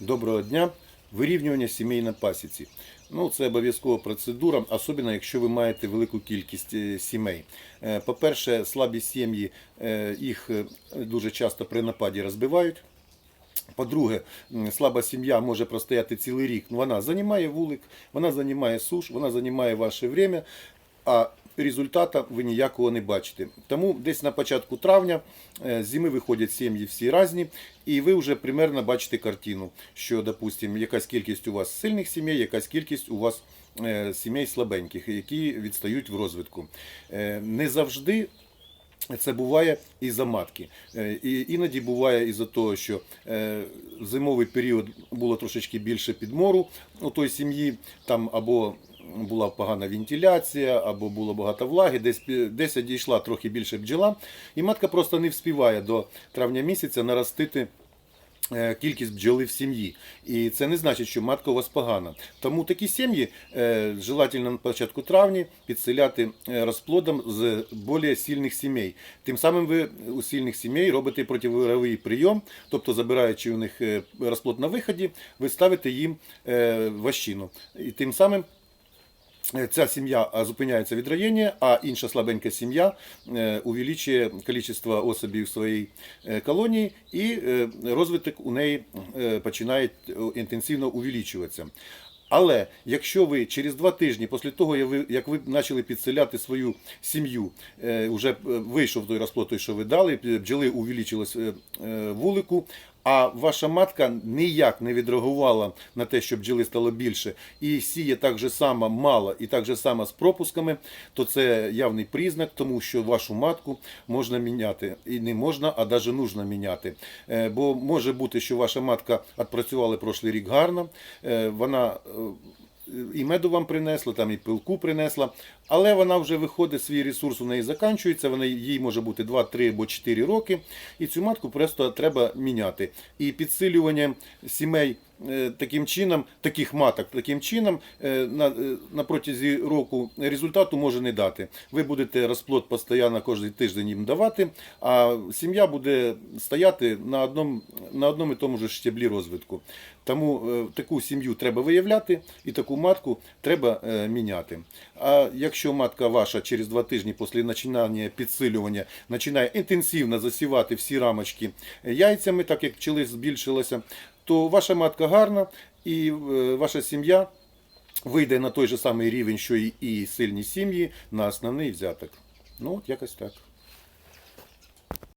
Доброго дня. Вирівнювання сімей на пасіці. Ну, це обов'язкова процедура, особливо якщо ви маєте велику кількість е, сімей. Е, По-перше, слабі сім'ї е, їх дуже часто при нападі розбивають. По-друге, слаба сім'я може простояти цілий рік. Ну, Вона займає вулик, вона займає суш, вона займає ваше время, а результата ви ніякого не бачите. Тому десь на початку травня е, зими виходять сім'ї всі різні, і ви вже примерно бачите картину, що, допустимо, якась кількість у вас сильних сімей, якась кількість у вас е, сімей слабеньких, які відстають в розвитку. Е, Не завжди це буває і за матки. Е, І іноді буває і за того, що е, в зимовий період було трошечки більше підмору у той сім'ї, там або була погана вентиляція, або було багато влаги, десь, десь одійшла трохи більше бджола, і матка просто не вспіває до травня місяця наростити кількість бджоли в сім'ї. І це не значить, що матка у вас погана. Тому такі сім'ї е, желательно на початку травня підселяти е, розплодом з більш сильних сімей. Тим самим ви у сильних сімей робите противовировий прийом, тобто забираючи у них е, розплод на виході, ви ставите їм е, ващину. І тим самим Е, Ця сім'я зупиняється від роєння, а інша слабенька сім'я е, увеличує кількість особів в своїй е, колонії, і е, розвиток у неї е, починає е, інтенсивно увеличуватися. Але якщо ви через два тижні, після того, як ви, почали підселяти свою сім'ю, е, вже е, вийшов той розплод, той, що ви дали, бджоли увеличились е, е, вулику, а ваша матка ніяк не відреагувала на те, що бджоли стало більше, і сіє так же само мало і так же само з пропусками, то це явний признак, тому що вашу матку можна міняти. І не можна, а навіть нужно міняти. Е, Бо може бути, що ваша матка відпрацювала прошлий рік гарно, е, вона е, і меду вам принесла, там і пилку принесла, але вона вже виходить, свій ресурс у неї закінчується, вона, їй може бути 2, 3 або 4 роки, і цю матку просто треба міняти. І підсилювання сімей таким чином, таких маток таким чином е, на, е, на протязі року результату може не дати. Ви будете розплод постійно кожен тиждень їм давати, а сім'я буде стояти на одному, на одному і тому ж щеблі розвитку. Тому е, таку сім'ю треба виявляти і таку матку треба е, міняти. А якщо матка ваша через два тижні після починання підсилювання починає інтенсивно засівати всі рамочки яйцями, так як пчели збільшилося, то ваша матка гарна і е, ваша сім'я вийде на той же самий рівень, що і, сильні сім'ї, на основний взяток. Ну, от якось так.